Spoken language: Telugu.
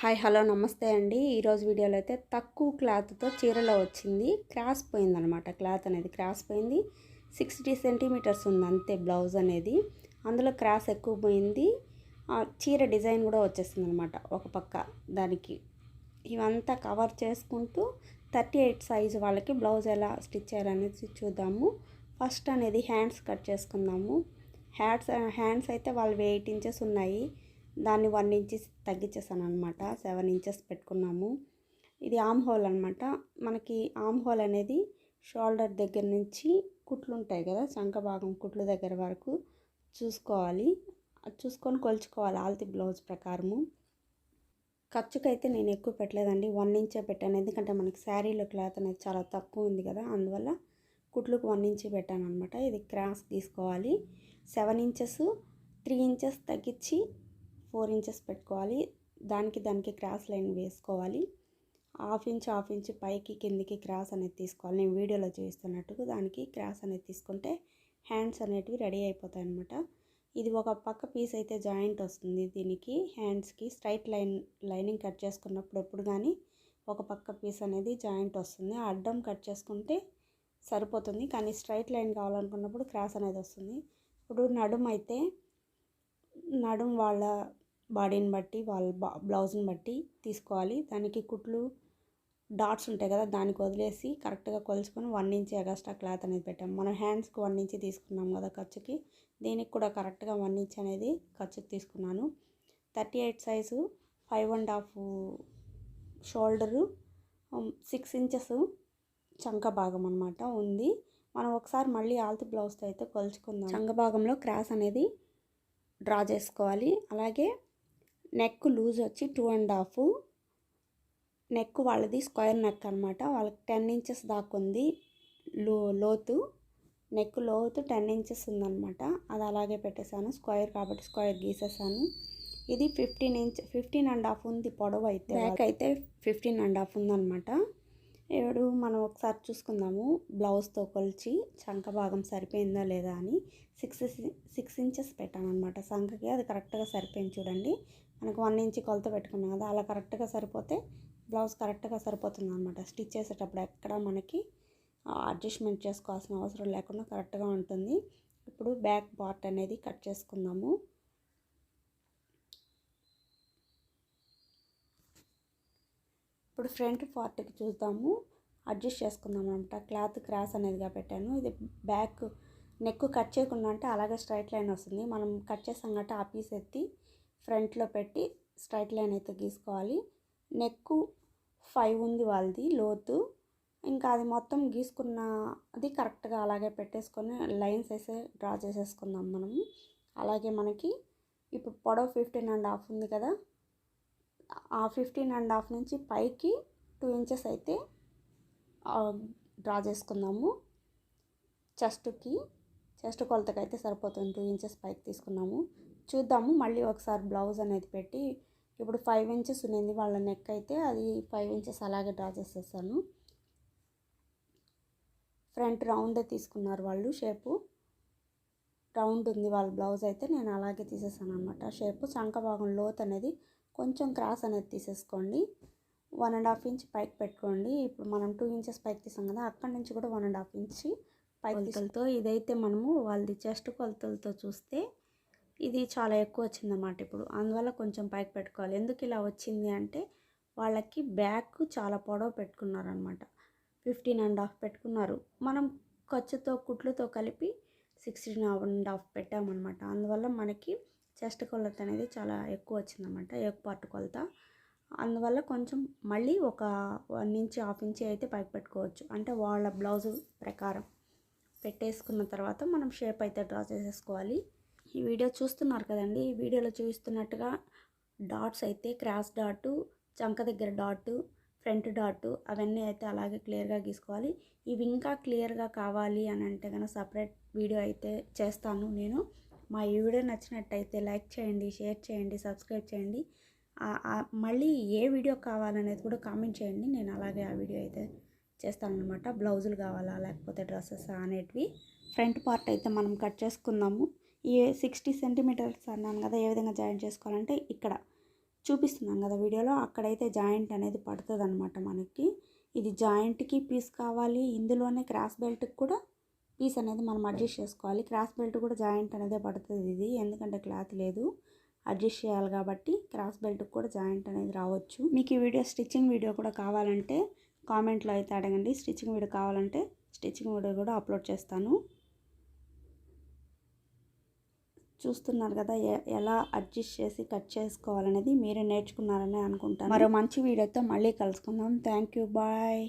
హాయ్ హలో నమస్తే అండి. ఈరోజు వీడియోలో అయితే తక్కువ క్లాత్తో చీరలో వచ్చింది. క్రాస్ పోయిందనమాట. క్లాత్ అనేది క్రాస్ పోయింది. సిక్స్టీ సెంటీమీటర్స్ ఉంది అంతే బ్లౌజ్ అనేది. అందులో క్రాస్ ఎక్కువ పోయింది. చీర డిజైన్ కూడా వచ్చేసింది అనమాట ఒక పక్క దానికి. ఇవంతా కవర్ చేసుకుంటూ థర్టీ ఎయిట్ సైజు వాళ్ళకి బ్లౌజ్ ఎలా స్టిచ్ చేయాలనేది చూద్దాము. ఫస్ట్ అనేది హ్యాండ్స్ కట్ చేసుకుందాము. హ్యాండ్స్ హ్యాండ్స్ అయితే వాళ్ళు ఎయిట్ ఇంచెస్ ఉన్నాయి. దాన్ని వన్ ఇంచెస్ తగ్గించేసాను అనమాట సెవెన్ ఇంచెస్ పెట్టుకున్నాము. ఇది ఆమ్ హోల్ అనమాట మనకి ఆమ్ హోల్ అనేది షోల్డర్ దగ్గర నుంచి కుట్లు ఉంటాయి కదా శంఖ భాగం కుట్లు దగ్గర వరకు చూసుకోవాలి. చూసుకొని కొలుచుకోవాలి ఆల్తి బ్లౌజ్ ప్రకారము. ఖర్చుకైతే నేను ఎక్కువ పెట్టలేదండి. వన్ ఇంచే పెట్టాను. ఎందుకంటే మనకి శారీలో క్లాత్ అనేది చాలా తక్కువ ఉంది కదా అందువల్ల కుట్లకు వన్ ఇంచ్ పెట్టాను అనమాట ఇది క్రాస్ తీసుకోవాలి. సెవెన్ ఇంచెస్ త్రీ ఇంచెస్ తగ్గించి ఫోర్ ఇంచెస్ పెట్టుకోవాలి. దానికి దానికి క్రాస్ లైన్ వేసుకోవాలి. హాఫ్ ఇంచ్ హాఫ్ ఇంచ్ పైకి కిందికి క్రాస్ అనేది తీసుకోవాలి. నేను వీడియోలో చూపిస్తున్నట్టుగా దానికి క్రాస్ అనేది తీసుకుంటే హ్యాండ్స్ అనేటివి రెడీ అయిపోతాయి అనమాట ఇది ఒక పక్క పీస్ అయితే జాయింట్ వస్తుంది. దీనికి హ్యాండ్స్కి స్ట్రైట్ లైన్ లైనింగ్ కట్ చేసుకున్నప్పుడు ఎప్పుడు కానీ ఒక పక్క పీస్ అనేది జాయింట్ వస్తుంది. అడ్డం కట్ చేసుకుంటే సరిపోతుంది. కానీ స్ట్రైట్ లైన్ కావాలనుకున్నప్పుడు క్రాస్ అనేది వస్తుంది. ఇప్పుడు నడుము అయితే నడుము వాళ్ళ బాడీని బట్టి వాళ్ళ బ్లౌజ్ని బట్టి తీసుకోవాలి. దానికి కుట్లు డాట్స్ ఉంటాయి కదా దానికి వదిలేసి కరెక్ట్గా కొలుచుకొని వన్ ఇంచ్ ఎగస్ట్రా క్లాత్ అనేది పెట్టాం మనం హ్యాండ్స్కి వన్ ఇంచ్ తీసుకున్నాం కదా ఖర్చుకి దీనికి కూడా కరెక్ట్గా వన్ ఇంచ్ అనేది ఖర్చుకి తీసుకున్నాను. Thirty eight size five and half shoulder six inches చంక భాగం అనమాట ఉంది. మనం ఒకసారి మళ్ళీ ఆల్తి బ్లౌజ్తో అయితే కొలుచుకుందాం. చంక భాగంలో క్రాస్ అనేది డ్రా చేసుకోవాలి. అలాగే నెక్ లూజ్ వచ్చి టూ అండ్ హాఫ్ నెక్ వాళ్ళది స్క్వేర్ నెక్ అనమాట వాళ్ళకి టెన్ ఇంచెస్ దాకా ఉంది లో లోతు. నెక్ లోతు టెన్ ఇంచెస్ ఉందన్నమాట. అది అలాగే పెట్టేశాను. స్క్వేర్ కాబట్టి స్క్వేర్ గీసేసాను ఇది fifteen inch fifteen and half ఉంది పొడవు అయితే బ్యాక్ అయితే ఫిఫ్టీన్ అండ్ హాఫ్ ఉందన్నమాట. ఇప్పుడు మనం ఒకసారి చూసుకుందాము. బ్లౌజ్తో కొలిచి చంక భాగం సరిపోయిందా లేదా అని సిక్స్ సిక్స్ ఇంచెస్ పెట్టాను అనమాట సంఖకి అది కరెక్ట్గా సరిపోయింది చూడండి. మనకు వన్ ఇంచ్ కొలత పెట్టుకున్నాం కదా అలా కరెక్ట్గా సరిపోతే బ్లౌజ్ కరెక్ట్గా సరిపోతుంది అనమాట స్టిచ్ చేసేటప్పుడు ఎక్కడ మనకి అడ్జస్ట్మెంట్ చేసుకోవాల్సిన అవసరం లేకుండా కరెక్ట్గా ఉంటుంది. ఇప్పుడు బ్యాక్ పార్ట్ అనేది కట్ చేసుకుందాము. ఇప్పుడు ఫ్రంట్ పార్ట్కి చూద్దాము. అడ్జస్ట్ చేసుకుందాం అనమాట క్లాత్ క్రాస్ అనేదిగా పెట్టాను. ఇది బ్యాక్ నెక్ కట్ చేయకుండా అంటే అలాగే స్ట్రైట్ లైన్ వస్తుంది. మనం కట్ చేసాం కాబట్టి ఆ పీస్ ఎత్తి ఫ్రంట్లో పెట్టి స్ట్రైట్ లైన్ అయితే గీసుకోవాలి. నెక్ ఫైవ్ ఉంది వాళ్ళది లోతు. ఇంకా అది మొత్తం గీసుకున్న అది కరెక్ట్గా అలాగే పెట్టేసుకొని లైన్స్ వేసే డ్రా చేసేసుకుందాం మనము. అలాగే మనకి ఇప్పుడు పొడవు ఫిఫ్టీన్ అండ్ హాఫ్ ఉంది కదా. ఫిఫ్టీన్ అండ్ హాఫ్ నుంచి పైకి టూ ఇంచెస్ అయితే డ్రా చేసుకుందాము. చెస్ట్కి చెస్ట్ కొలతకి అయితే సరిపోతుంది. టూ ఇంచెస్ పైకి తీసుకున్నాము. చూద్దాము. మళ్ళీ ఒకసారి బ్లౌజ్ అనేది పెట్టి ఇప్పుడు ఫైవ్ ఇంచెస్ ఉన్నింది వాళ్ళ నెక్ అయితే అది ఫైవ్ ఇంచెస్ అలాగే డ్రా చేసేసాను. ఫ్రంట్ రౌండ్ తీసుకున్నారు వాళ్ళు షేపు. రౌండ్ ఉంది వాళ్ళ బ్లౌజ్ అయితే నేను అలాగే తీసేసాను అనమాట షేపు చంక భాగం లోత్ అనేది కొంచెం క్రాస్ అనేది తీసేసుకోండి. వన్ అండ్ హాఫ్ ఇంచ్ పైకి పెట్టుకోండి. ఇప్పుడు మనం టూ ఇంచెస్ పైకి తీసాం కదా అక్కడి నుంచి కూడా వన్ అండ్ హాఫ్ ఇంచ్ కొలతలతో ఇదైతే మనము వాళ్ళది చెస్ట్ కొలతలతో చూస్తే ఇది చాలా ఎక్కువ వచ్చిందన్నమాట ఇప్పుడు. అందువల్ల కొంచెం పైకి పెట్టుకోవాలి. ఎందుకు ఇలా వచ్చింది అంటే వాళ్ళకి బ్యాక్ చాలా పొడవు పెట్టుకున్నారనమాట ఫిఫ్టీన్ అండ్ హాఫ్ పెట్టుకున్నారు. మనం ఖర్చుతో కుట్లతో కలిపి సిక్స్టీన్ అండ్ హాఫ్ పెట్టామన్నమాట. అందువల్ల మనకి చెస్ట్ కొలత అనేది చాలా ఎక్కువ వచ్చిందన్నమాట ఎక్కువ పార్ట్ కొలత. అందువల్ల కొంచెం మళ్ళీ ఒక వన్ ఇంచ్ హాఫ్ ఇంచ్ అయితే పైకి పెట్టుకోవచ్చు. అంటే వాళ్ళ బ్లౌజ్ ప్రకారం పెట్టేసుకున్న తర్వాత మనం షేప్ అయితే డ్రా చేసేసుకోవాలి. ఈ వీడియో చూస్తున్నారు కదండి ఈ వీడియోలో చూస్తున్నట్టుగా డాట్స్ అయితే క్రాస్ డాటు చంక దగ్గర డాటు ఫ్రంట్ డాట్ అవన్నీ అయితే అలాగే క్లియర్గా గీసుకోవాలి. ఇవి ఇంకా క్లియర్గా కావాలి అని అంటే కనుక సపరేట్ వీడియో అయితే చేస్తాను నేను. మా ఈ వీడియో నచ్చినట్టయితే లైక్ చేయండి షేర్ చేయండి సబ్స్క్రైబ్ చేయండి. మళ్ళీ ఏ వీడియో కావాలనేది కూడా కామెంట్ చేయండి. నేను అలాగే ఆ వీడియో అయితే చేస్తానమాట బ్లౌజులు కావాలా లేకపోతే డ్రెస్సెస్ అనేటివి. ఫ్రంట్ పార్ట్ అయితే మనం కట్ చేసుకుందాము. ఈ సిక్స్టీ సెంటీమీటర్స్ అన్నాను కదా ఏ విధంగా జాయింట్ చేసుకోవాలంటే ఇక్కడ చూపిస్తున్నాను కదా వీడియోలో. అక్కడైతే జాయింట్ అనేది పడుతుంది అనమాట మనకి. ఇది జాయింట్కి పీస్ కావాలి. ఇందులోనే క్రాస్ బెల్ట్కి కూడా పీస్ అనేది మనం అడ్జస్ట్ చేసుకోవాలి. క్రాస్ బెల్ట్ కూడా జాయింట్ అనేది పడుతుంది ఇది. ఎందుకంటే క్లాత్ లేదు. అడ్జస్ట్ చేయాలి కాబట్టి క్రాస్ బెల్ట్కి కూడా జాయింట్ అనేది రావచ్చు. మీకు ఈ వీడియో స్టిచ్చింగ్ వీడియో కూడా కావాలంటే కామెంట్లో అయితే అడగండి. స్టిచ్చింగ్ వీడియో కావాలంటే స్టిచ్చింగ్ వీడియో కూడా అప్లోడ్ చేస్తాను. చూస్తున్నారు కదా ఎలా అడ్జస్ట్ చేసి కట్ చేసుకోవాలనేది మీరే నేర్చుకున్నారని అనుకుంటాను. మరో మంచి వీడియోతో మళ్ళీ కలుసుకుందాం. Thank you. బాయ్.